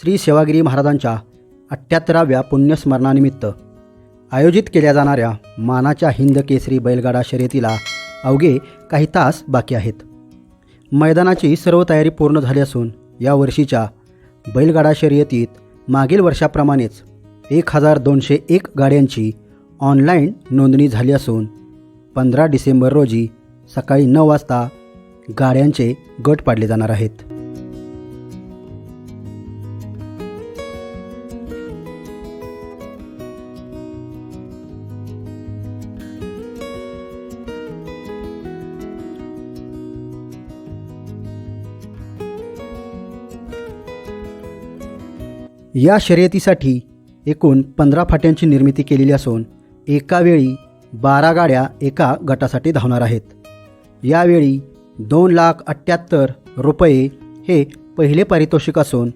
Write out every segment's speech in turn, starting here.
श्री सेवागिरी महाराजांच्या अठ्ठ्याहत्तराव्या पुण्यस्मरणानिमित्त आयोजित केल्या जाणाऱ्या मानाच्या हिंद केसरी बैलगाडा शर्यतीला अवघे काही तास बाकी आहेत. मैदानाची सर्व तयारी पूर्ण झाली असून या वर्षीच्या बैलगाडा शर्यतीत मागील वर्षाप्रमाणेच एक हजार दोनशे एक गाड्यांची ऑनलाईन नोंदणी झाली असून पंधरा डिसेंबर रोजी सकाळी नऊ वाजता गाड्यांचे गट पाडले जाणार आहेत. या शर्यतीसाठी एकूण पंधरा फाट्यांची निर्मिती केलेली असून एकावेळी बारा गाड्या एका गटासाठी धावणार आहेत. यावेळी दोन लाख अठ्ठ्याहत्तर रुपये हे पहिले पारितोषिक असून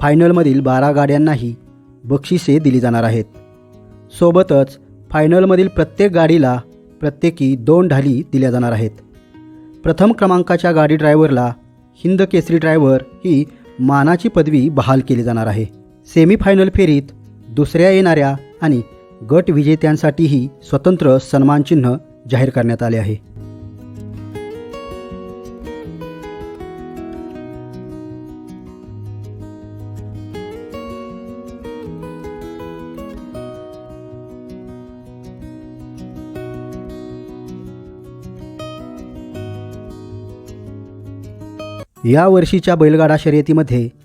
फायनलमधील बारा गाड्यांनाही बक्षिसे दिली जाणार आहेत. सोबतच फायनलमधील प्रत्येक गाडीला प्रत्येकी दोन ढाली दिल्या जाणार आहेत. प्रथम क्रमांकाच्या गाडी ड्रायव्हरला हिंद केसरी ड्रायव्हर ही मानाची पदवी बहाल केली जाणार आहे. सेमीफायनल फेरीत दुसऱ्या येणाऱ्या आणि गट विजेत्यांसाठीही स्वतंत्र सन्मानचिन्ह जाहीर करण्यात आले आहे. या वर्षीच्या बैलगाडा शर्यतीमध्ये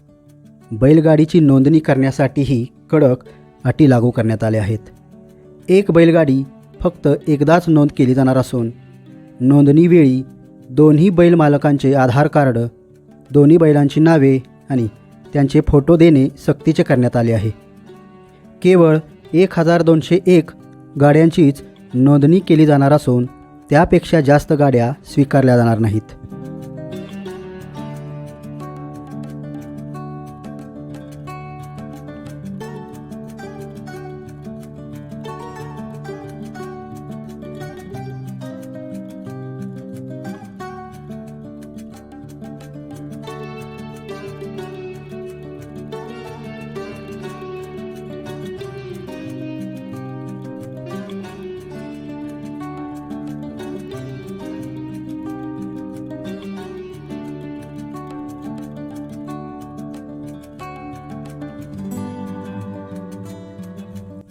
बैलगाडीची नोंदणी करण्यासाठीही कडक अटी लागू करण्यात आल्या आहेत. एक बैलगाडी फक्त एकदाच नोंद केली जाणार असून नोंदणीवेळी दोन्ही बैल मालकांचे आधार कार्ड दोन्ही बैलांची नावे आणि त्यांचे फोटो देणे सक्तीचे करण्यात आले आहे. केवळ एक हजार दोनशे एक गाड्यांचीच नोंदणी केली जाणार असून त्यापेक्षा जास्त गाड्या स्वीकारल्या जाणार नाहीत.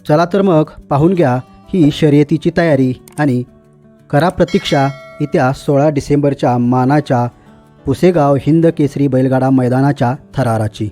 चला तर मग पाहून घ्या ही शर्यतीची तयारी आणि करा प्रतीक्षा येत्या सोळा डिसेंबरच्या मानाच्या पुसेगाव हिंद केसरी बैलगाडा मैदानाच्या थराराची.